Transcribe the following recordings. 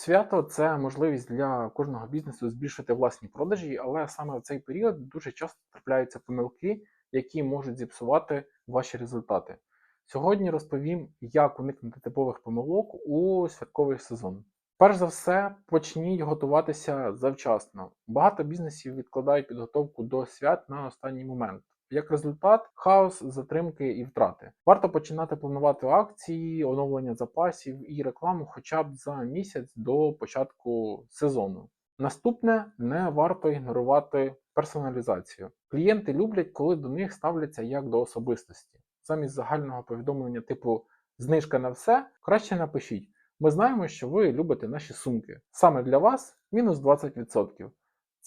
Свято це можливість для кожного бізнесу збільшити власні продажі, але саме в цей період дуже часто трапляються помилки, які можуть зіпсувати ваші результати. Сьогодні розповім, як уникнути типових помилок у святковий сезон. Перш за все, почніть готуватися завчасно. Багато бізнесів відкладають підготовку до свят на останній момент. Як результат, хаос, затримки і втрати. Варто починати планувати акції, оновлення запасів і рекламу хоча б за місяць до початку сезону. Наступне не варто ігнорувати персоналізацію. Клієнти люблять, коли до них ставляться як до особистості. Замість загального повідомлення типу знижка на все, краще напишіть. Ми знаємо, що ви любите наші сумки. Саме для вас мінус 20%.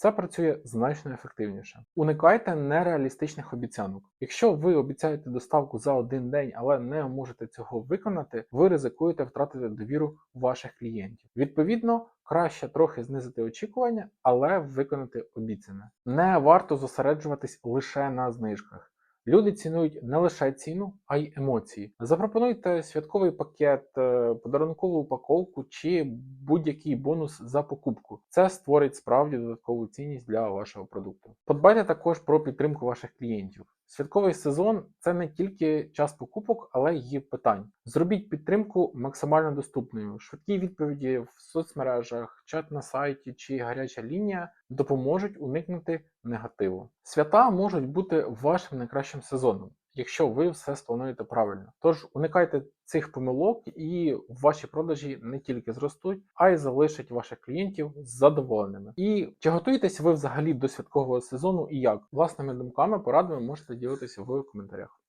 Це працює значно ефективніше. Уникайте нереалістичних обіцянок. Якщо ви обіцяєте доставку за один день, але не можете цього виконати, ви ризикуєте втратити довіру ваших клієнтів. Відповідно, краще трохи знизити очікування, але виконати обіцяне. Не варто зосереджуватись лише на знижках. Люди цінують не лише ціну, а й емоції. Запропонуйте святковий пакет, е, подарункову упаковку чи будь-який бонус за покупку. Це створить справді додаткову цінність для вашого продукту. Подбайте також про підтримку ваших клієнтів. Святковий сезон це не тільки час покупок, але й питань. Зробіть підтримку максимально доступною. Швидкі відповіді в соцмережах, чат на сайті чи гаряча лінія допоможуть уникнути негативу. Свята можуть бути вашим найкращим сезоном, якщо ви все сплануєте правильно. Тож уникайте цих помилок, і ваші продажі не тільки зростуть, а й залишать ваших клієнтів задоволеними. І чи готуєтесь ви взагалі до святкового сезону і як? Власними думками, порадами можете ділитися в коментарях.